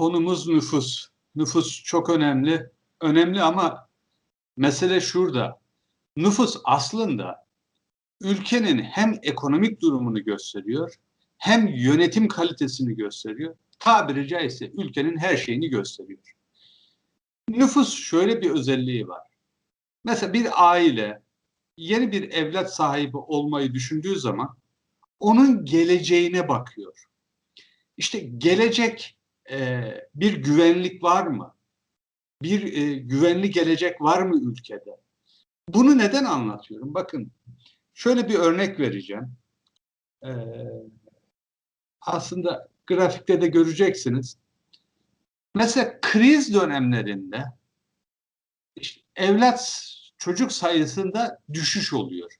konumuz nüfus. Nüfus çok önemli. Önemli ama mesele şurada. Nüfus aslında ülkenin hem ekonomik durumunu gösteriyor hem yönetim kalitesini gösteriyor. Tabiri caizse ülkenin her şeyini gösteriyor. Nüfus şöyle bir özelliği var. Mesela bir aile yeni bir evlat sahibi olmayı düşündüğü zaman onun geleceğine bakıyor. İşte gelecek e, bir güvenlik var mı? Bir e, güvenli gelecek var mı ülkede? Bunu neden anlatıyorum? Bakın şöyle bir örnek vereceğim. E, aslında grafikte de göreceksiniz. Mesela kriz dönemlerinde işte evlat çocuk sayısında düşüş oluyor.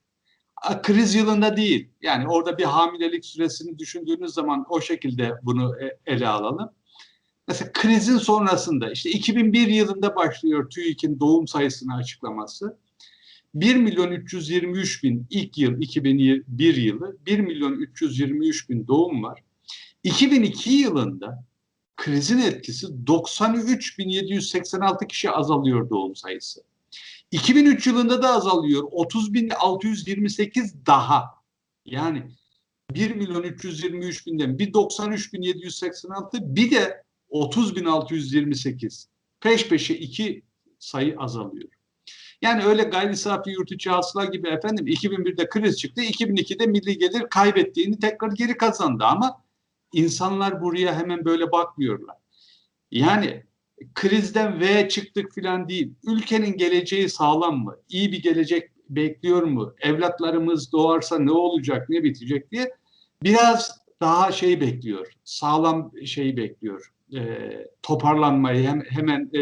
Kriz yılında değil. Yani orada bir hamilelik süresini düşündüğünüz zaman o şekilde bunu e, ele alalım. Mesela krizin sonrasında işte 2001 yılında başlıyor TÜİK'in doğum sayısını açıklaması. 1 milyon 323 bin ilk yıl 2001 yılı 1 milyon 323 bin doğum var. 2002 yılında krizin etkisi 93.786 kişi azalıyor doğum sayısı. 2003 yılında da azalıyor. 30.628 daha. Yani 1 milyon 323 binden bir 93.786 bir de 30.628. Peş peşe iki sayı azalıyor. Yani öyle gayri safi yurt içi hasıla gibi efendim 2001'de kriz çıktı, 2002'de milli gelir kaybettiğini tekrar geri kazandı ama insanlar buraya hemen böyle bakmıyorlar. Yani krizden V çıktık falan değil. Ülkenin geleceği sağlam mı? İyi bir gelecek bekliyor mu? Evlatlarımız doğarsa ne olacak, ne bitecek diye biraz daha şey bekliyor. Sağlam şey bekliyor. E, toparlanmayı hem, hemen e,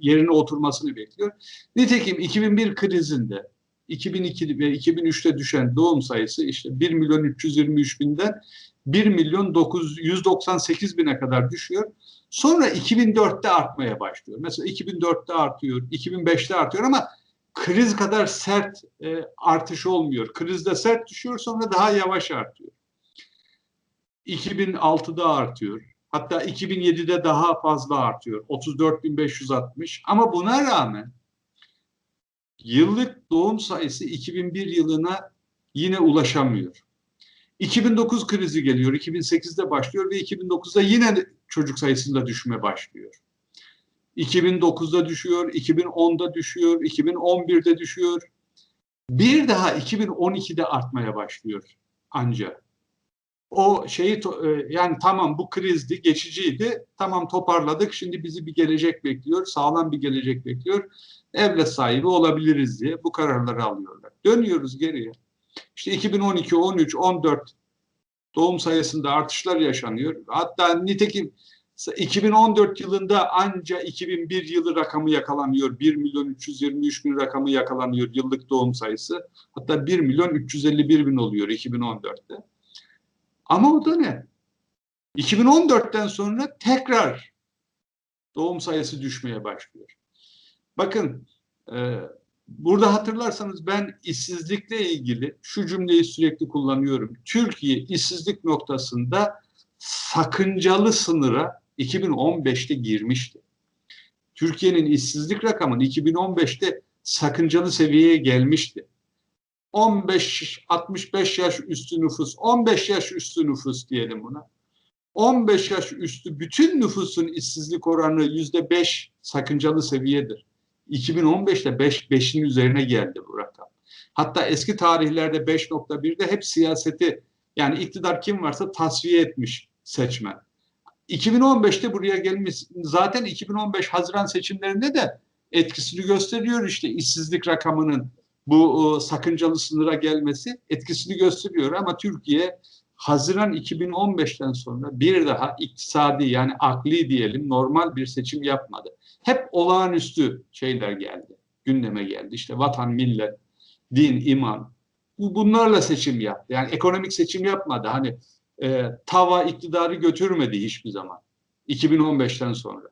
yerine oturmasını bekliyor. Nitekim 2001 krizinde 2002 ve 2003'te düşen doğum sayısı işte 1 milyon 323 binden 1 milyon 998 bine kadar düşüyor. Sonra 2004'te artmaya başlıyor. Mesela 2004'te artıyor, 2005'te artıyor ama kriz kadar sert e, artış olmuyor. Krizde sert düşüyor sonra daha yavaş artıyor. 2006'da artıyor. Hatta 2007'de daha fazla artıyor. 34.560 ama buna rağmen yıllık doğum sayısı 2001 yılına yine ulaşamıyor. 2009 krizi geliyor, 2008'de başlıyor ve 2009'da yine çocuk sayısında düşme başlıyor. 2009'da düşüyor, 2010'da düşüyor, 2011'de düşüyor. Bir daha 2012'de artmaya başlıyor ancak. O şeyi e, yani tamam bu krizdi, geçiciydi. Tamam toparladık. Şimdi bizi bir gelecek bekliyor. Sağlam bir gelecek bekliyor. Evlat sahibi olabiliriz diye bu kararları alıyorlar. Dönüyoruz geriye. İşte 2012, 13, 14 doğum sayısında artışlar yaşanıyor. Hatta nitekim 2014 yılında anca 2001 yılı rakamı yakalanıyor. 1 milyon 323 bin rakamı yakalanıyor yıllık doğum sayısı. Hatta 1 milyon 351 bin oluyor 2014'te. Ama o da ne? 2014'ten sonra tekrar doğum sayısı düşmeye başlıyor. Bakın e, Burada hatırlarsanız ben işsizlikle ilgili şu cümleyi sürekli kullanıyorum. Türkiye işsizlik noktasında sakıncalı sınıra 2015'te girmişti. Türkiye'nin işsizlik rakamı 2015'te sakıncalı seviyeye gelmişti. 15-65 yaş üstü nüfus, 15 yaş üstü nüfus diyelim buna. 15 yaş üstü bütün nüfusun işsizlik oranı yüzde 5 sakıncalı seviyedir. 2015'te 5 5'in üzerine geldi bu rakam. Hatta eski tarihlerde 5.1'de hep siyaseti yani iktidar kim varsa tasfiye etmiş seçmen. 2015'te buraya gelmiş zaten 2015 Haziran seçimlerinde de etkisini gösteriyor işte işsizlik rakamının bu sakıncalı sınıra gelmesi etkisini gösteriyor ama Türkiye Haziran 2015'ten sonra bir daha iktisadi yani akli diyelim normal bir seçim yapmadı. Hep olağanüstü şeyler geldi, gündeme geldi. İşte vatan, millet, din, iman. Bu bunlarla seçim yaptı. Yani ekonomik seçim yapmadı. Hani e, tava iktidarı götürmedi hiçbir zaman. 2015'ten sonra.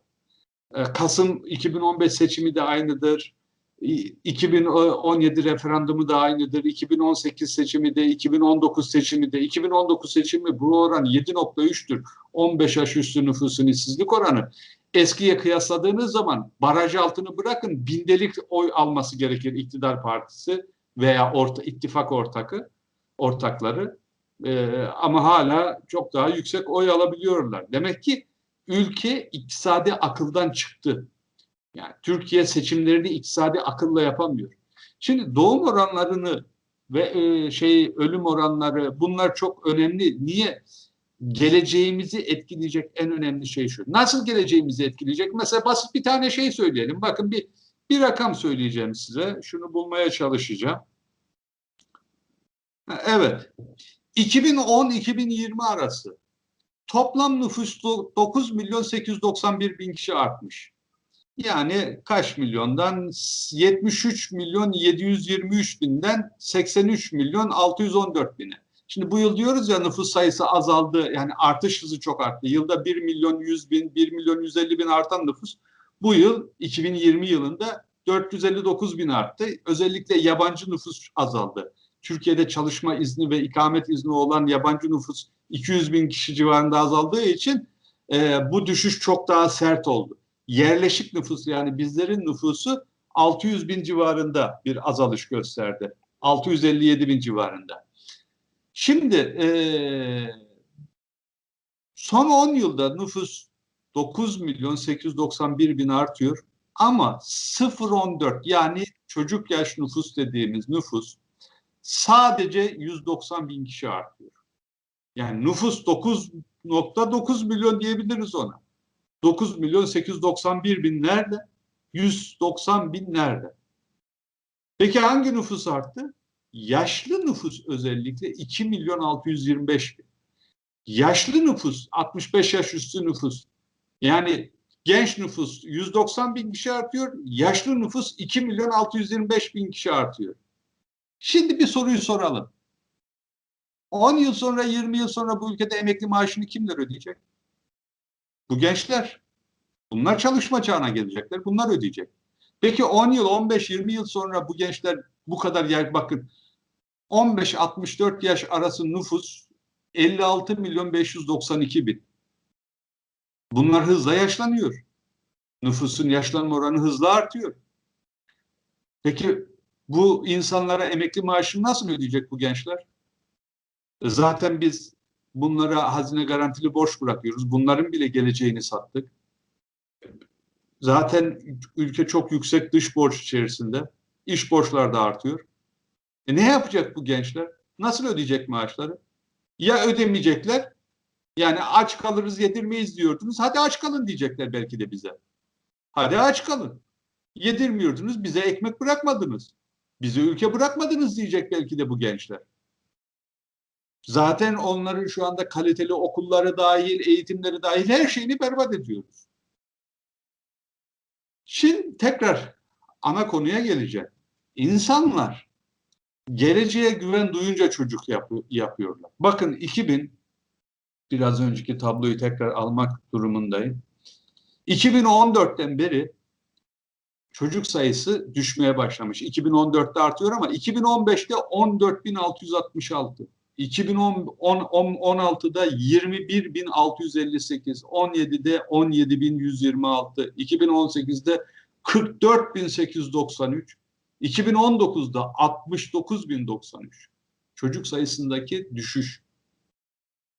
E, Kasım 2015 seçimi de aynıdır. İ- 2017 referandumu da aynıdır. 2018 seçimi de, 2019 seçimi de. 2019 seçimi bu oran 7.3'tür. 15 yaş üstü nüfusun işsizlik oranı. Eskiye kıyasladığınız zaman baraj altını bırakın bindelik oy alması gerekir iktidar partisi veya orta, ittifak ortakı, ortakları. Ee, ama hala çok daha yüksek oy alabiliyorlar. Demek ki ülke iktisadi akıldan çıktı. Yani Türkiye seçimlerini iktisadi akılla yapamıyor. Şimdi doğum oranlarını ve e, şey ölüm oranları bunlar çok önemli. Niye? Geleceğimizi etkileyecek en önemli şey şu. Nasıl geleceğimizi etkileyecek? Mesela basit bir tane şey söyleyelim. Bakın bir bir rakam söyleyeceğim size. Şunu bulmaya çalışacağım. Evet. 2010-2020 arası toplam nüfus 9 milyon 891 bin kişi artmış. Yani kaç milyondan 73 milyon 723 binden 83 milyon 614 bine. Şimdi bu yıl diyoruz ya nüfus sayısı azaldı. Yani artış hızı çok arttı. Yılda 1 milyon 100 bin, 1 milyon 150 bin artan nüfus. Bu yıl 2020 yılında 459 bin arttı. Özellikle yabancı nüfus azaldı. Türkiye'de çalışma izni ve ikamet izni olan yabancı nüfus 200 bin kişi civarında azaldığı için e, bu düşüş çok daha sert oldu. Yerleşik nüfus yani bizlerin nüfusu 600 bin civarında bir azalış gösterdi. 657 bin civarında. Şimdi e, son 10 yılda nüfus 9 milyon 891 bin artıyor ama 0.14 yani çocuk yaş nüfus dediğimiz nüfus sadece 190 bin kişi artıyor. Yani nüfus 9.9 milyon diyebiliriz ona. 9 milyon 891 bin nerede? 190 bin nerede? Peki hangi nüfus arttı? Yaşlı nüfus özellikle 2 milyon 625 bin. Yaşlı nüfus 65 yaş üstü nüfus. Yani genç nüfus 190 bin kişi artıyor. Yaşlı nüfus 2 milyon 625 bin kişi artıyor. Şimdi bir soruyu soralım. 10 yıl sonra 20 yıl sonra bu ülkede emekli maaşını kimler ödeyecek? Bu gençler. Bunlar çalışma çağına gelecekler. Bunlar ödeyecek. Peki 10 yıl, 15, 20 yıl sonra bu gençler bu kadar yer bakın 15-64 yaş arası nüfus 56 milyon 592 bin. Bunlar hızla yaşlanıyor. Nüfusun yaşlanma oranı hızla artıyor. Peki bu insanlara emekli maaşını nasıl ödeyecek bu gençler? Zaten biz bunlara hazine garantili borç bırakıyoruz. Bunların bile geleceğini sattık. Zaten ülke çok yüksek dış borç içerisinde. İş borçları da artıyor. E ne yapacak bu gençler? Nasıl ödeyecek maaşları? Ya ödemeyecekler, yani aç kalırız yedirmeyiz diyordunuz. Hadi aç kalın diyecekler belki de bize. Hadi aç kalın. Yedirmiyordunuz, bize ekmek bırakmadınız. Bize ülke bırakmadınız diyecek belki de bu gençler. Zaten onların şu anda kaliteli okulları dahil, eğitimleri dahil her şeyini berbat ediyoruz. Şimdi tekrar ana konuya geleceğim. İnsanlar geleceğe güven duyunca çocuk yap yapıyorlar. Bakın 2000 biraz önceki tabloyu tekrar almak durumundayım. 2014'ten beri çocuk sayısı düşmeye başlamış. 2014'te artıyor ama 2015'te 14.666. 2016'da 21.658, 17'de 17.126, 2018'de 44.893, 2019'da 69.093. Çocuk sayısındaki düşüş.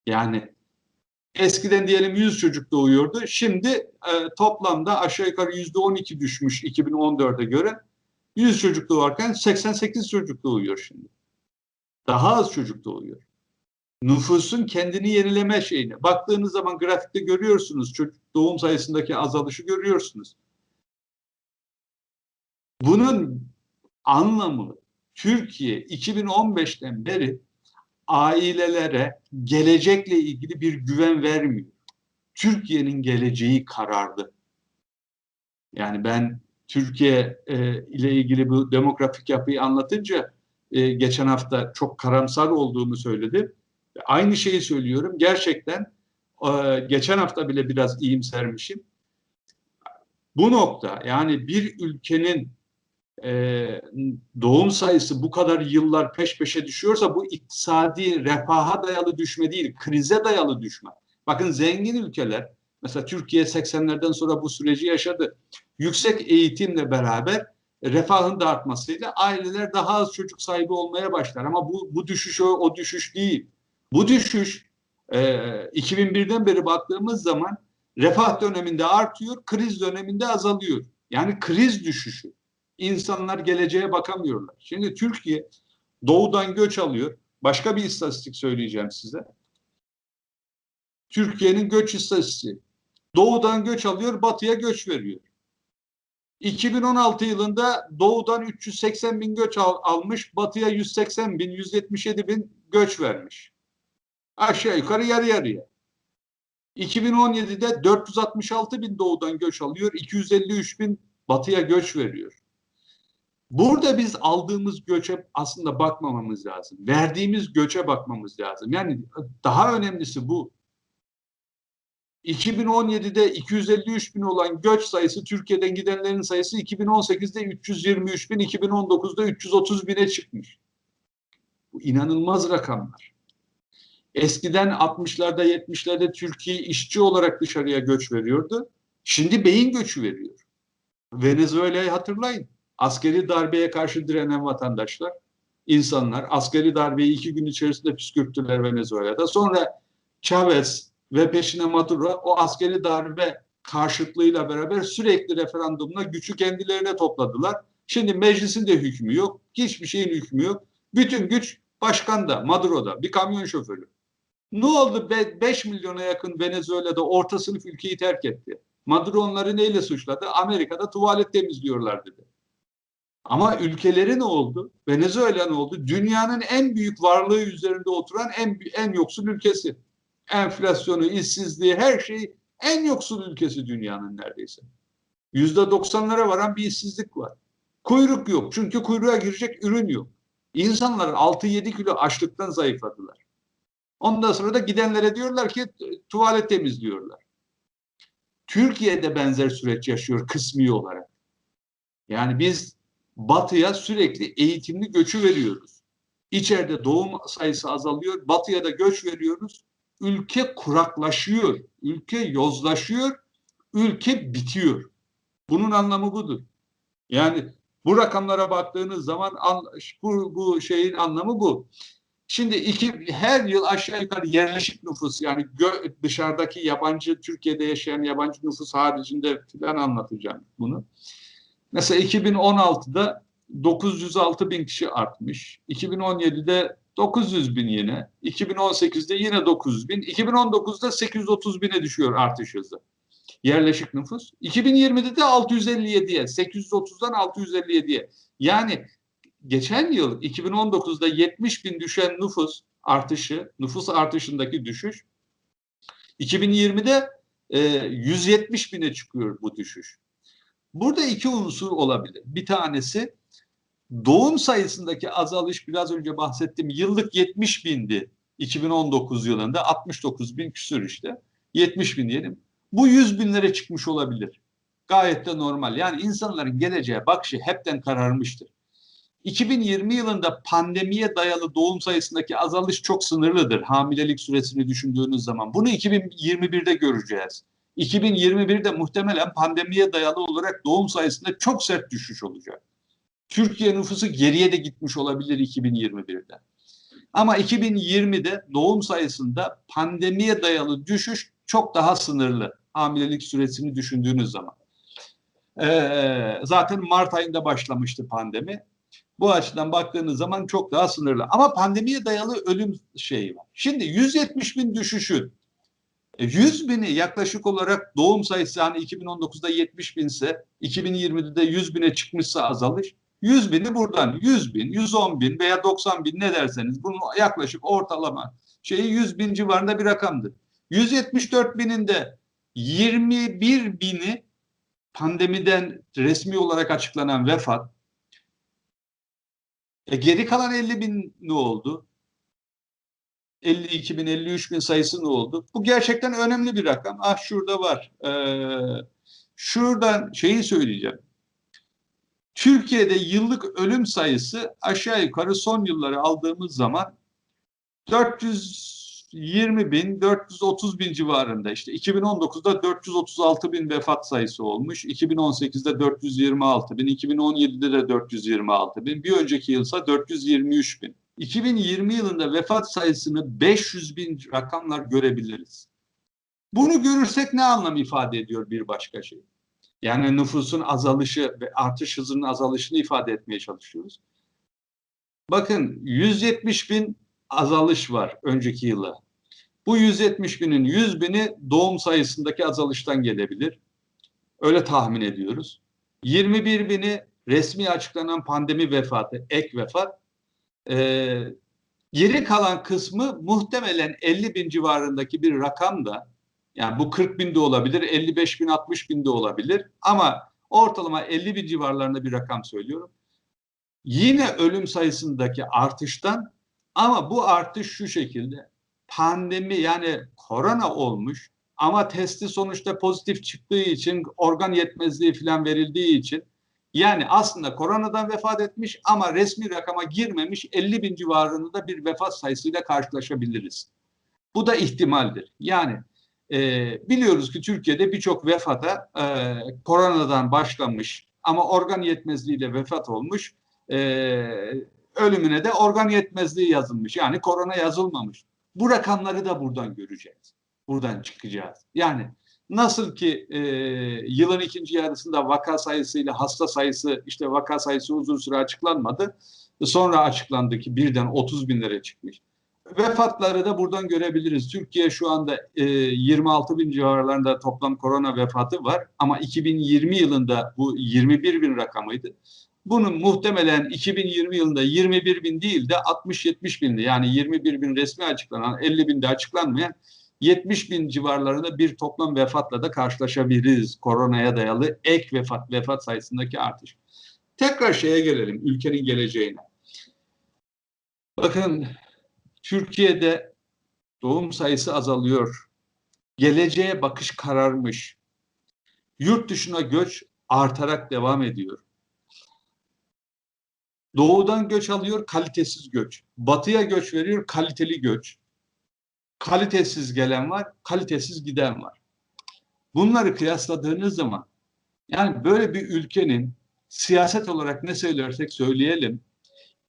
Yani eskiden diyelim 100 çocuk doğuyordu. Şimdi e, toplamda aşağı yukarı %12 düşmüş 2014'e göre. 100 çocuk doğarken 88 çocuk doğuyor şimdi. Daha az çocuk doğuyor. Nüfusun kendini yenileme şeyini. Baktığınız zaman grafikte görüyorsunuz. Çocuk doğum sayısındaki azalışı görüyorsunuz. Bunun anlamı Türkiye 2015'ten beri ailelere gelecekle ilgili bir güven vermiyor. Türkiye'nin geleceği karardı. Yani ben Türkiye e, ile ilgili bu demografik yapıyı anlatınca e, geçen hafta çok karamsar olduğumu söyledi. Aynı şeyi söylüyorum. Gerçekten e, geçen hafta bile biraz iyimsermişim. Bu nokta yani bir ülkenin e, doğum sayısı bu kadar yıllar peş peşe düşüyorsa bu iktisadi refaha dayalı düşme değil, krize dayalı düşme. Bakın zengin ülkeler, mesela Türkiye 80'lerden sonra bu süreci yaşadı. Yüksek eğitimle beraber refahın da artmasıyla aileler daha az çocuk sahibi olmaya başlar. Ama bu, bu düşüş o, o düşüş değil. Bu düşüş e, 2001'den beri baktığımız zaman refah döneminde artıyor, kriz döneminde azalıyor. Yani kriz düşüşü. İnsanlar geleceğe bakamıyorlar. Şimdi Türkiye doğudan göç alıyor. Başka bir istatistik söyleyeceğim size. Türkiye'nin göç istatistiği. Doğudan göç alıyor, batıya göç veriyor. 2016 yılında doğudan 380 bin göç al, almış, batıya 180 bin, 177 bin göç vermiş. Aşağı yukarı yarı yarıya. 2017'de 466 bin doğudan göç alıyor, 253 bin batıya göç veriyor. Burada biz aldığımız göçe aslında bakmamamız lazım. Verdiğimiz göçe bakmamız lazım. Yani daha önemlisi bu. 2017'de 253 bin olan göç sayısı Türkiye'den gidenlerin sayısı 2018'de 323 bin, 2019'da 330 bine çıkmış. Bu inanılmaz rakamlar. Eskiden 60'larda 70'lerde Türkiye işçi olarak dışarıya göç veriyordu. Şimdi beyin göçü veriyor. Venezuela'yı hatırlayın. Askeri darbeye karşı direnen vatandaşlar, insanlar askeri darbeyi iki gün içerisinde püskürttüler Venezuela'da. Sonra Chavez ve peşine Maduro o askeri darbe karşıtlığıyla beraber sürekli referandumla gücü kendilerine topladılar. Şimdi meclisin de hükmü yok, hiçbir şeyin hükmü yok. Bütün güç başkanda, Maduro'da, bir kamyon şoförü. Ne oldu? 5 milyona yakın Venezuela'da orta sınıf ülkeyi terk etti. Maduro onları neyle suçladı? Amerika'da tuvalet temizliyorlar dedi. Ama ülkeleri ne oldu? Venezuela ne oldu? Dünyanın en büyük varlığı üzerinde oturan en en yoksul ülkesi. Enflasyonu, işsizliği, her şeyi en yoksul ülkesi dünyanın neredeyse. Yüzde doksanlara varan bir işsizlik var. Kuyruk yok. Çünkü kuyruğa girecek ürün yok. İnsanlar 6-7 kilo açlıktan zayıfladılar. Ondan sonra da gidenlere diyorlar ki tuvalet temizliyorlar. Türkiye'de benzer süreç yaşıyor kısmi olarak. Yani biz batıya sürekli eğitimli göçü veriyoruz. İçeride doğum sayısı azalıyor, batıya da göç veriyoruz. Ülke kuraklaşıyor, ülke yozlaşıyor, ülke bitiyor. Bunun anlamı budur. Yani bu rakamlara baktığınız zaman bu, bu şeyin anlamı bu. Şimdi iki, her yıl aşağı yukarı yerleşik nüfus yani gö, dışarıdaki yabancı Türkiye'de yaşayan yabancı nüfus haricinde filan anlatacağım bunu. Mesela 2016'da 906 bin kişi artmış. 2017'de 900 bin yine. 2018'de yine 900 bin. 2019'da 830 bine düşüyor artış hızı. Yerleşik nüfus. 2020'de de 657'ye. 830'dan 657'ye. Yani geçen yıl 2019'da 70 bin düşen nüfus artışı, nüfus artışındaki düşüş 2020'de e, 170 bine çıkıyor bu düşüş. Burada iki unsur olabilir. Bir tanesi doğum sayısındaki azalış biraz önce bahsettim. Yıllık 70 bindi 2019 yılında 69 bin küsür işte. 70 bin diyelim. Bu 100 binlere çıkmış olabilir. Gayet de normal. Yani insanların geleceğe bakışı hepten kararmıştır. 2020 yılında pandemiye dayalı doğum sayısındaki azalış çok sınırlıdır. Hamilelik süresini düşündüğünüz zaman. Bunu 2021'de göreceğiz. 2021'de muhtemelen pandemiye dayalı olarak doğum sayısında çok sert düşüş olacak. Türkiye nüfusu geriye de gitmiş olabilir 2021'de. Ama 2020'de doğum sayısında pandemiye dayalı düşüş çok daha sınırlı. Hamilelik süresini düşündüğünüz zaman. Ee, zaten Mart ayında başlamıştı pandemi. Bu açıdan baktığınız zaman çok daha sınırlı. Ama pandemiye dayalı ölüm şeyi var. Şimdi 170 bin düşüşün 100 e, bini yaklaşık olarak doğum sayısı hani 2019'da 70 binse 2020'de de 100 bine çıkmışsa azalış 100 bini buradan 100 bin, 110 bin veya 90 bin ne derseniz bunun yaklaşık ortalama şeyi 100 bin civarında bir rakamdır. 174 binin de 21 bini pandemiden resmi olarak açıklanan vefat. E geri kalan 50 bin ne oldu? 52 bin, 53 bin sayısı ne oldu? Bu gerçekten önemli bir rakam. Ah şurada var. Ee, şuradan şeyi söyleyeceğim. Türkiye'de yıllık ölüm sayısı aşağı yukarı son yılları aldığımız zaman 420 bin, 430 bin civarında. İşte 2019'da 436 bin vefat sayısı olmuş. 2018'de 426 bin, 2017'de de 426 bin. Bir önceki yılsa 423 bin. 2020 yılında vefat sayısını 500 bin rakamlar görebiliriz. Bunu görürsek ne anlam ifade ediyor bir başka şey? Yani nüfusun azalışı ve artış hızının azalışını ifade etmeye çalışıyoruz. Bakın 170 bin azalış var önceki yıla. Bu 170 binin 100 bini doğum sayısındaki azalıştan gelebilir. Öyle tahmin ediyoruz. 21 bini resmi açıklanan pandemi vefatı, ek vefat. Ee, geri kalan kısmı muhtemelen 50 bin civarındaki bir rakam da yani bu 40 bin de olabilir, 55 bin, 60 bin de olabilir ama ortalama 50 bin civarlarında bir rakam söylüyorum. Yine ölüm sayısındaki artıştan ama bu artış şu şekilde pandemi yani korona olmuş ama testi sonuçta pozitif çıktığı için organ yetmezliği falan verildiği için yani aslında koronadan vefat etmiş ama resmi rakama girmemiş 50 bin civarında bir vefat sayısıyla karşılaşabiliriz. Bu da ihtimaldir. Yani e, biliyoruz ki Türkiye'de birçok vefata e, koronadan başlamış ama organ yetmezliğiyle vefat olmuş. E, ölümüne de organ yetmezliği yazılmış. Yani korona yazılmamış. Bu rakamları da buradan göreceğiz. Buradan çıkacağız. Yani nasıl ki e, yılın ikinci yarısında vaka sayısıyla hasta sayısı işte vaka sayısı uzun süre açıklanmadı. Sonra açıklandı ki birden 30 binlere çıkmış. Vefatları da buradan görebiliriz. Türkiye şu anda e, 26 bin civarlarında toplam korona vefatı var. Ama 2020 yılında bu 21 bin rakamıydı. Bunun muhtemelen 2020 yılında 21 bin değil de 60-70 bindi. Yani 21 bin resmi açıklanan 50 binde açıklanmayan 70 bin civarlarında bir toplam vefatla da karşılaşabiliriz. Koronaya dayalı ek vefat, vefat sayısındaki artış. Tekrar şeye gelelim, ülkenin geleceğine. Bakın Türkiye'de doğum sayısı azalıyor. Geleceğe bakış kararmış. Yurt dışına göç artarak devam ediyor. Doğudan göç alıyor, kalitesiz göç. Batıya göç veriyor, kaliteli göç. Kalitesiz gelen var, kalitesiz giden var. Bunları kıyasladığınız zaman yani böyle bir ülkenin siyaset olarak ne söylersek söyleyelim,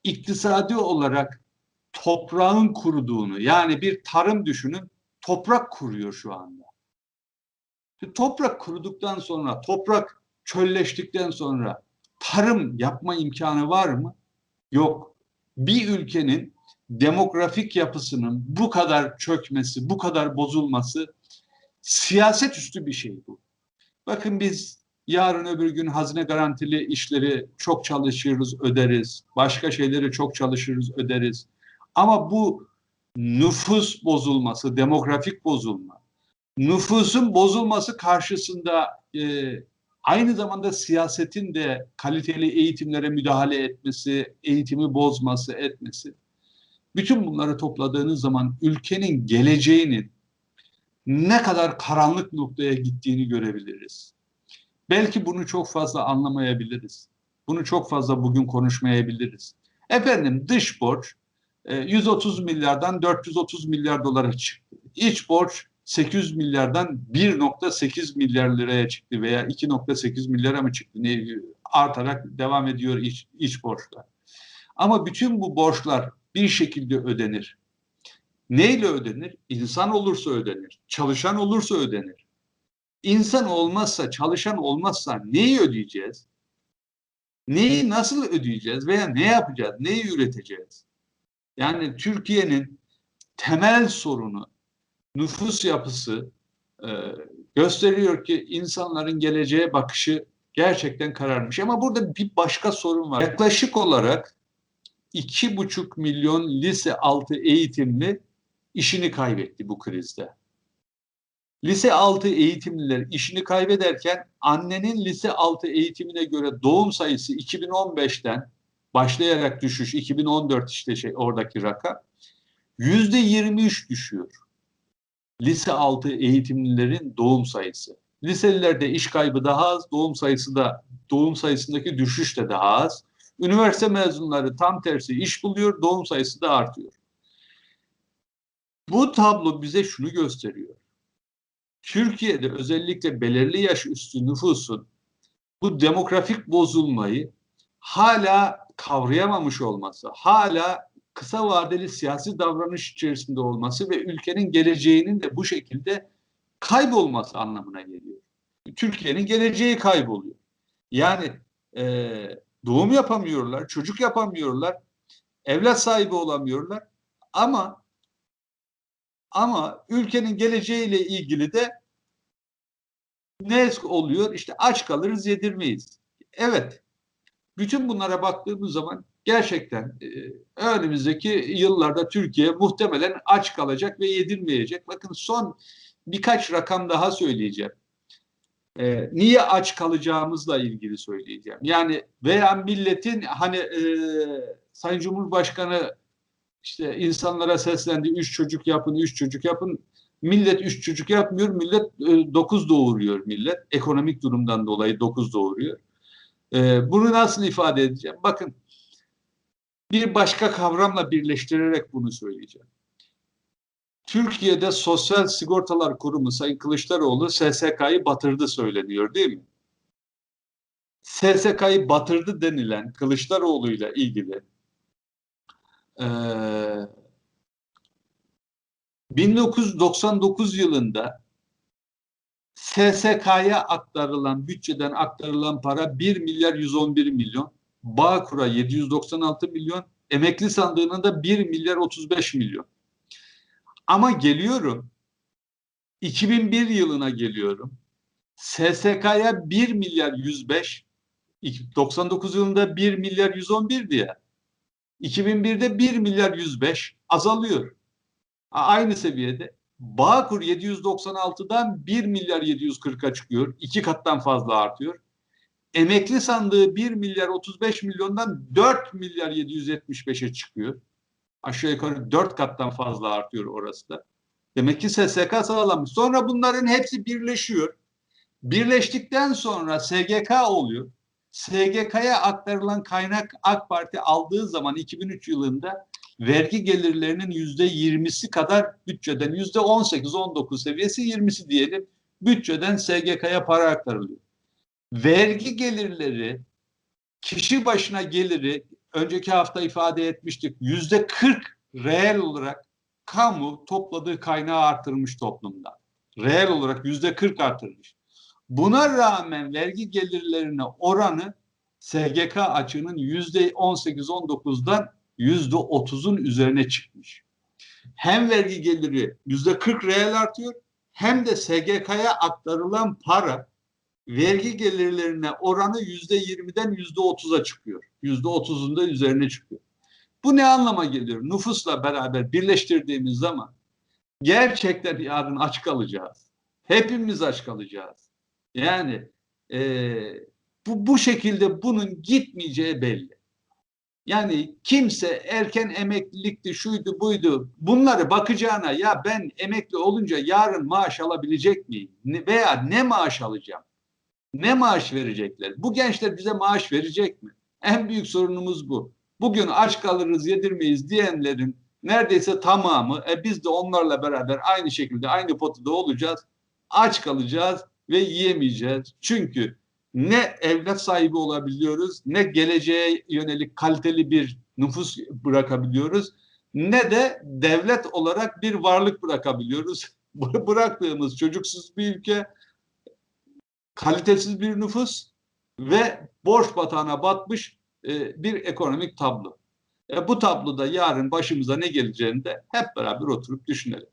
iktisadi olarak toprağın kuruduğunu yani bir tarım düşünün toprak kuruyor şu anda. Toprak kuruduktan sonra, toprak çölleştikten sonra tarım yapma imkanı var mı? Yok. Bir ülkenin demografik yapısının bu kadar çökmesi, bu kadar bozulması siyaset üstü bir şey bu. Bakın biz yarın öbür gün hazine garantili işleri çok çalışırız, öderiz. Başka şeyleri çok çalışırız, öderiz. Ama bu nüfus bozulması, demografik bozulma, nüfusun bozulması karşısında e, aynı zamanda siyasetin de kaliteli eğitimlere müdahale etmesi, eğitimi bozması, etmesi. Bütün bunları topladığınız zaman ülkenin geleceğinin ne kadar karanlık noktaya gittiğini görebiliriz. Belki bunu çok fazla anlamayabiliriz. Bunu çok fazla bugün konuşmayabiliriz. Efendim dış borç 130 e, milyardan 430 milyar dolara çıktı. İç borç 800 milyardan 1.8 milyar liraya çıktı veya 2.8 milyara mı çıktı? Ne, artarak devam ediyor iç, iç borçlar. Ama bütün bu borçlar bir şekilde ödenir. Neyle ödenir? İnsan olursa ödenir. Çalışan olursa ödenir. İnsan olmazsa, çalışan olmazsa neyi ödeyeceğiz? Neyi nasıl ödeyeceğiz veya ne yapacağız? Neyi üreteceğiz? Yani Türkiye'nin temel sorunu nüfus yapısı e, gösteriyor ki insanların geleceğe bakışı gerçekten kararmış. Ama burada bir başka sorun var. Yaklaşık olarak iki buçuk milyon lise altı eğitimli işini kaybetti bu krizde. Lise altı eğitimliler işini kaybederken annenin lise altı eğitimine göre doğum sayısı 2015'ten başlayarak düşüş 2014 işte şey oradaki rakam yüzde 23 düşüyor. Lise altı eğitimlilerin doğum sayısı. Liselilerde iş kaybı daha az, doğum sayısı da doğum sayısındaki düşüş de daha az. Üniversite mezunları tam tersi iş buluyor, doğum sayısı da artıyor. Bu tablo bize şunu gösteriyor. Türkiye'de özellikle belirli yaş üstü nüfusun bu demografik bozulmayı hala kavrayamamış olması, hala kısa vadeli siyasi davranış içerisinde olması ve ülkenin geleceğinin de bu şekilde kaybolması anlamına geliyor. Türkiye'nin geleceği kayboluyor. Yani e, doğum yapamıyorlar, çocuk yapamıyorlar, evlat sahibi olamıyorlar ama ama ülkenin geleceğiyle ilgili de ne oluyor? İşte aç kalırız, yedirmeyiz. Evet. Bütün bunlara baktığımız zaman gerçekten e, önümüzdeki yıllarda Türkiye muhtemelen aç kalacak ve yedirmeyecek. Bakın son birkaç rakam daha söyleyeceğim. E, niye aç kalacağımızla ilgili söyleyeceğim. Yani veya milletin hani e, Sayın Cumhurbaşkanı işte insanlara seslendi. Üç çocuk yapın, üç çocuk yapın. Millet üç çocuk yapmıyor. Millet e, dokuz doğuruyor millet. Ekonomik durumdan dolayı dokuz doğuruyor. E, bunu nasıl ifade edeceğim? Bakın bir başka kavramla birleştirerek bunu söyleyeceğim. Türkiye'de Sosyal Sigortalar Kurumu Sayın Kılıçdaroğlu SSK'yı batırdı söyleniyor değil mi? SSK'yı batırdı denilen Kılıçdaroğlu ile ilgili e, 1999 yılında SSK'ya aktarılan, bütçeden aktarılan para 1 milyar 111 milyon. Bağkur'a 796 milyon. Emekli sandığına da 1 milyar 35 milyon. Ama geliyorum 2001 yılına geliyorum. SSK'ya 1 milyar 105, 99 yılında 1 milyar 111 diye. 2001'de 1 milyar 105 azalıyor. Aynı seviyede. Bağkur 796'dan 1 milyar 740'a çıkıyor. iki kattan fazla artıyor. Emekli sandığı 1 milyar 35 milyondan 4 milyar 775'e çıkıyor. Aşağı yukarı 4 kattan fazla artıyor orası da. Demek ki SSK sağlamış. Sonra bunların hepsi birleşiyor. Birleştikten sonra SGK oluyor. SGK'ya aktarılan kaynak AK Parti aldığı zaman 2003 yılında vergi gelirlerinin yüzde yirmisi kadar bütçeden yüzde on sekiz on dokuz seviyesi yirmisi diyelim bütçeden SGK'ya para aktarılıyor. Vergi gelirleri kişi başına geliri önceki hafta ifade etmiştik yüzde kırk reel olarak kamu topladığı kaynağı artırmış toplumda. Reel olarak yüzde kırk artırmış. Buna rağmen vergi gelirlerine oranı SGK açığının yüzde on sekiz on dokuzdan yüzde otuzun üzerine çıkmış. Hem vergi geliri yüzde kırk reel artıyor hem de SGK'ya aktarılan para vergi gelirlerine oranı yüzde yirmiden yüzde otuza çıkıyor. Yüzde otuzun da üzerine çıkıyor. Bu ne anlama geliyor? Nüfusla beraber birleştirdiğimiz zaman gerçekten yarın aç kalacağız. Hepimiz aç kalacağız. Yani e, bu, bu şekilde bunun gitmeyeceği belli. Yani kimse erken emeklilikti, şuydu, buydu. Bunları bakacağına ya ben emekli olunca yarın maaş alabilecek miyim? Veya ne maaş alacağım? Ne maaş verecekler? Bu gençler bize maaş verecek mi? En büyük sorunumuz bu. Bugün aç kalırız, yedirmeyiz diyenlerin neredeyse tamamı, e biz de onlarla beraber aynı şekilde aynı potada olacağız. Aç kalacağız ve yiyemeyeceğiz. Çünkü ne evlat sahibi olabiliyoruz, ne geleceğe yönelik kaliteli bir nüfus bırakabiliyoruz, ne de devlet olarak bir varlık bırakabiliyoruz. Bıraktığımız çocuksuz bir ülke, kalitesiz bir nüfus ve borç batağına batmış e, bir ekonomik tablo. E, bu tabloda yarın başımıza ne geleceğini de hep beraber oturup düşünelim.